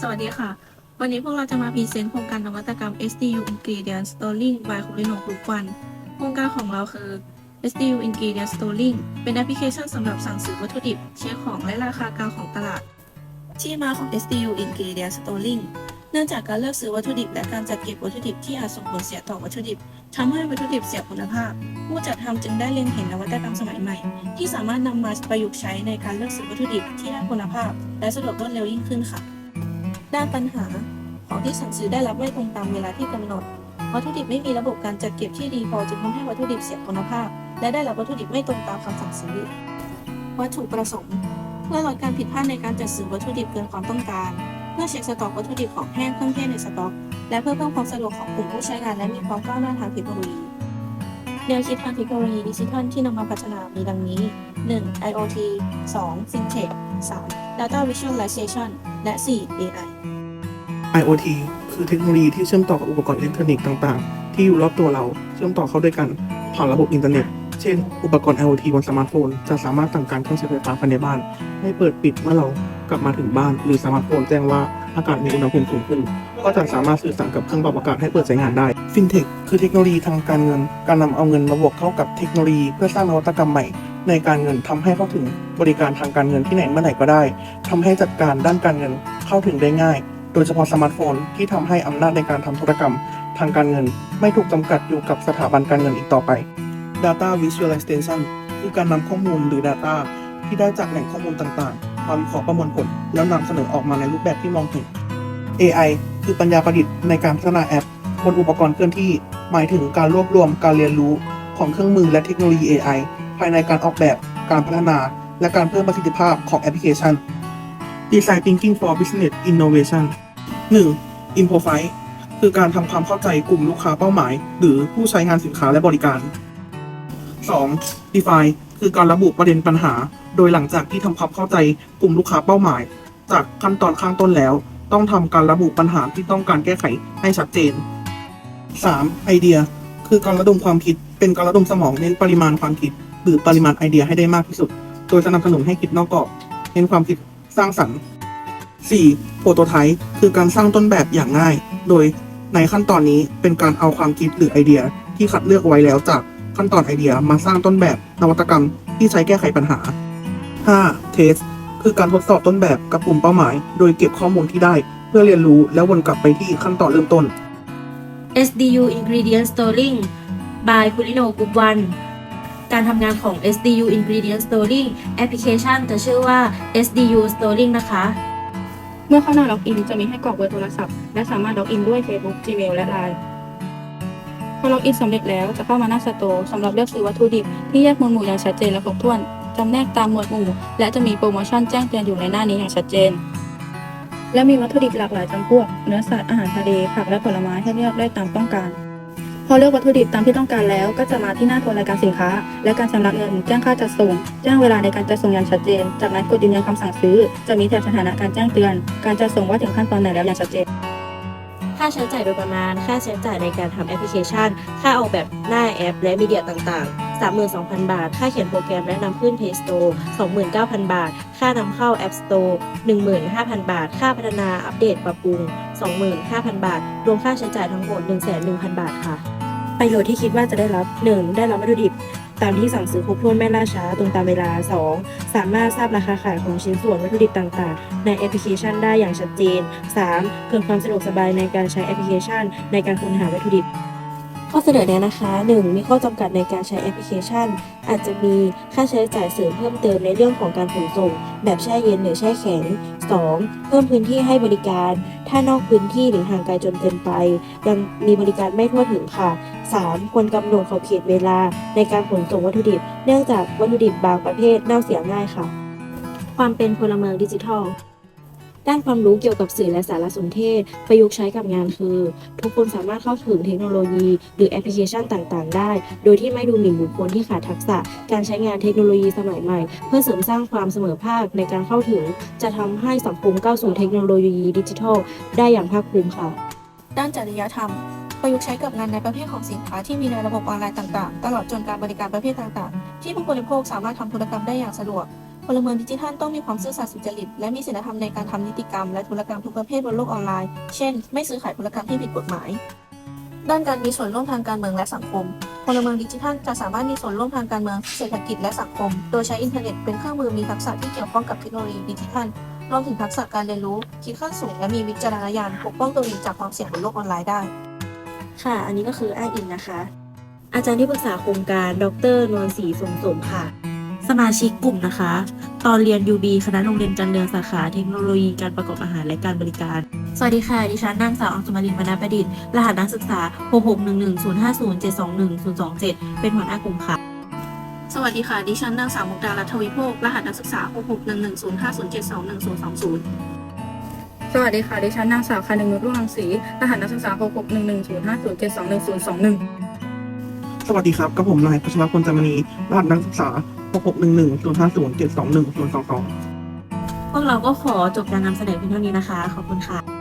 สวัสดีค่ะ วันนี้พวกเราจะมาพรีเซนต์โครงการนวัตกรรม SDU Ingredient Storing by Culino Group One โครงการของเราคือ SDU Ingredient Storing เป็นแอปพลิเคชันสำหรับสั่งซื้อวัตถุดิบ เช็คของและราคากลางของตลาด ที่มาของ SDU Ingredient Storing เนื่องจากการเลือกซื้อวัตถุดิบ และการจัดเก็บวัตถุดิบที่อาจส่งผลเสียต่อวัตถุดิบทำให้วัตถุดิบเสียคุณภาพ ผู้จัดทำจึงได้เล็งเห็นนวัตกรรมสมัยใหม่ ที่สามารถนำมาประยุกต์ใช้ในการเลือกซื้อวัตถุดิบที่ได้คุณภาพ และสะดวกรวดเร็วยิ่งขึ้นค่ะ ด้านปัญหา ของที่สั่งซื้อได้รับไม่ตรงตามเวลาที่กำหนด วัตถุดิบไม่มีระบบการจัดเก็บที่ดีพอจึงทำให้วัตถุดิบเสียคุณภาพ และได้รับวัตถุดิบไม่ตรงตามคำสั่งซื้อ วัตถุประสงค์ เพื่อลดการผิดพลาดในการจัดซื้อวัตถุดิบเกินความต้องการ เพื่อเช็คสต็อกวัตถุดิบของแห้งเครื่องเทศในสต็อก และเพื่อเพิ่มความสะดวกของกลุ่มผู้ใช้งานและมีความก้าวหน้าทางเทคโนโลยี แนวคิดทางเทคโนโลยีดิจิทัลที่นำมาพัฒนามีดังนี้ 1. IoT 2. FinTech 3. Data Visualization และ 4. AI IoT คือเทคโนโลยีที่เชื่อมต่อกับอุปกรณ์อิเล็กทรอนิกส์ต่าง ๆ ที่อยู่รอบตัวเราเชื่อมต่อเข้าด้วยกันผ่านระบบอินเทอร์เน็ต เช่น อุปกรณ์ IoT บนสมาร์ทโฟน จะสามารถสั่งการเครื่องใช้ไฟฟ้าภายในบ้าน ให้เปิดปิดเมื่อเรากลับมาถึงบ้าน หรือสมาร์ทโฟนแจ้งว่า อากาศมีอุณหภูมิสูงขึ้น ก็จะสามารถสื่อสารกับเครื่องปรับอากาศให้เปิดใช้งานได้ FinTech คือเทคโนโลยีทางการเงิน การนำเอาเงินมาบวกเข้ากับเทคโนโลยี เพื่อสร้างนวัตกรรมใหม่ ในการเงินทำให้เข้าถึงบริการทางการเงินที่ไหนเมื่อไหร่ก็ได้ทำให้จัดการด้านการเงินเข้าถึงได้ง่าย โดยเฉพาะสมาร์ทโฟนที่ทำให้อำนาจในการทำธุรกรรม ทางการเงิน ไม่ถูกจำกัดอยู่กับสถาบันการเงินอีกต่อไป Data Visualization คือการนำข้อมูลหรือ Data ที่ได้จากแหล่งข้อมูลต่างๆ มาวิเราะห์ประมวลผล แล้วนำเสนอออกมาในรูปแบบที่มองเห็น AI คือปัญญาประดิษฐ์ในการพัฒนาแอป บนอุปกรณ์เคลื่อนที่ หมายถึงการรวบรวมการเรียนรู้ของเครื่องมือและเทคโนโลยี AI ภายในการออกแบบ การพัฒนา และการเพิ่มประสิทธิภาพของแอปพลิเคชัน Design Thinking for Business Innovation 1. Improvise คือการทำความเข้าใจกลุ่มลูกค้าเป้าหมาย หรือผู้ใช้งานสินค้าและบริการ 2. Define คือการระบุประเด็นปัญหา โดยหลังจากที่ทำความเข้าใจกลุ่มลูกค้าเป้าหมาย จากขั้นตอนข้างต้นแล้ว ต้องทำการระบุปัญหาที่ต้องการแก้ไขให้ชัดเจน 3. ไอเดีย คือการระดมความคิด เป็นการระดมสมองเน้นปริมาณความคิด หรือปริมาณไอเดียให้ได้มากที่สุด โดยสนับสนุนให้คิดนอกกรอบเน้นความคิดสร้างสรรค์ 4. โปรโตไทป์คือการสร้างต้นแบบอย่างง่าย โดยในขั้นตอนนี้เป็นการเอาความคิดหรือไอเดียที่คัดเลือกไว้แล้วจาก ขั้นตอนไอเดียมาสร้างต้นแบบนวัตกรรมที่ใช้แก้ไขปัญหา 5. Test คือการทดสอบต้นแบบกับกลุ่มเป้าหมาย โดยเก็บข้อมูลที่ได้ เพื่อเรียนรู้แล้ววนกลับไปที่ขั้นตอนเริ่มต้น SDU Ingredient Storing by Culino Group One การทำงานของ SDU Ingredient Storing แอปพลิเคชันจะชื่อว่า SDU Storing นะคะ เมื่อเข้าหน้าล็อกอินจะมีให้กรอกเบอร์โทรศัพท์ และสามารถล็อกอินด้วย Facebook Gmail และ Line พ อล็อกอินสำเร็จแล้วจะเข้ามาหน้าสโตร์สำหรับเลือกซื้อวัตถุดิบที่แยกหมวดหมู่อย่างชัดเจนและครบถ้วนจำแนกตามหมวดหมู่ และจะมีโปรโมชั่นแจ้งเตือนอยู่ในหน้านี้อย่างชัดเจน และมีวัตถุดิบหลากหลายจำพวก เนื้อสัตว์อาหารทะเลผักและผลไม้ให้เลือกได้ตามต้องการ พอเลือกวัตถุดิบตามที่ต้องการแล้ว ก็จะมาที่หน้าตัวรายการสินค้า และการชำระเงินแจ้งค่าจัดส่ง แจ้งเวลาในการจัดส่งอย่างชัดเจน จากนั้นกดยืนยันคำสั่งซื้อ จะมีแถบสถานะการแจ้งเตือน การจัดส่งว่าถึงขั้นตอนไหนแล้วอย่างชัดเจน ค่าใช้จ่ายโดยประมาณ ค่าใช้จ่ายในการทำแอปพลิเคชัน ค่าออกแบบหน้าแอป และมีเดียต่างๆ 32,000 บาท ค่าเขียนโปรแกรมและนำขึ้น Play Store 29,000 บาท ค่านำเข้า App Store 15,000 บาท ค่าพัฒนาอัปเดตปรับปรุง 25,000 บาท รวมค่าใช้จ่ายทั้งหมด 1,100,000 บาทค่ะ ประโยชน์ที่คิดว่าจะได้รับ 1. ได้รับวัตถุดิบ ตามที่สั่งซื้อครบถ้วนไม่ล่าช้าตรงตามเวลา 2. สามารถทราบราคาขายของชิ้นส่วนวัตถุดิบต่างๆ ในแอปพลิเคชันได้อย่างชัดเจน 3. เพิ่มความสะดวกสบายในการใช้แอปพลิเคชัน ในการค้นหาวัตถุดิบข้อเสนอแนะนะคะ 1. มีข้อจำกัดในการใช้แอปพลิเคชัน อาจจะมีค่าใช้จ่ายเสริมเพิ่มเติมในเรื่องของการขนส่ง แบบแช่เย็นหรือแช่แข็ง 2. เพิ่มพื้นที่ให้บริการ ถ้านอกพื้นที่หรือห่างไกลจนเกินไป ยังมีบริการไม่ทั่วถึงค่ะ 3. ควรกำหนดขอบเขตเวลาในการขนส่งวัตถุดิบ เนื่องจากวัตถุดิบบางประเภทเน่าเสียง่ายค่ะ ความเป็นพลเมืองดิจิทัล ด้านความรู้เกี่ยวกับสื่อและสารสนเทศ ประยุกต์ใช้กับงานคือ ทุกคนสามารถเข้าถึงเทคโนโลยี หรือแอปพลิเคชันต่างๆ ได้ โดยที่ไม่ดูหมิ่นบุคคลที่ขาดทักษะ การใช้งานเทคโนโลยีสมัยใหม่ เพื่อเสริมสร้างความเสมอภาคในการเข้าถึง จะทำให้สังคมก้าวสู่เทคโนโลยีดิจิทัล ได้อย่างภาคภูมิค่ะ ด้านจริยธรรม ประยุกต์ใช้กับงานในประเภทของสินค้าที่มีในระบบออนไลน์ต่างๆ ตลอดจนการบริการประเภทต่างๆ ที่ผู้บริโภคสามารถทำธุรกรรมได้อย่างสะดวกพลเมืองดิจิทัลต้องมีความซื่อสัตย์สุจริตและมีศีลธรรมในการทำนิติกรรมและธุรกรรมทุกประเภทบนโลกออนไลน์ เช่น ไม่ซื้อขายธุรกรรมที่ผิดกฎหมาย ด้านการมีส่วนร่วมทางการเมืองและสังคมพลเมืองดิจิทัลจะสามารถมีส่วนร่วมทางการเมืองเศรษฐกิจและสังคม โดยใช้อินเทอร์เน็ตเป็นเครื่องมือมีทักษะที่เกี่ยวข้องกับเทคโนโลยีดิจิทัล รวมถึงทักษะการเรียนรู้ คิดขั้นสูงและมีวิจารณญาณปกป้องตัวเองจากความเสี่ยงบนโลกออนไลน์ได้ ค่ะ อันนี้ก็คืออ้างอิงนะคะ อาจารย์ที่ปรึกษาโครงการ ดรนวลศรีสมสมค่ะ สมาชิกกลุ่มนะคะ ตอนเรียน UB คณะโรงเรียนจันเรืองสาขาเทคโนโลยีการประกอบอาหารและการบริการ สวัสดีค่ะ ดิฉันนางสาวอังสุมารินวรรณประดิษฐ์ รหัสนักศึกษา 6611050721027 เป็นหัวหน้ากลุ่มค่ะ สวัสดีค่ะ ดิฉันนางสาวมุกดาลัทวิโภค รหัสนักศึกษา 6611050721020 สวัสดีค่ะ ดิฉันนางสาวคานึงนุชรุ่งรังสีรหัสนักศึกษา6611050721021 สวัสดีครับกับผมนายพัชรพลจามณีรหัสนักศึกษา6611050721022พวกเราก็ขอจบการนำเสนอเพียงเท่านี้นะคะ ขอบคุณค่ะ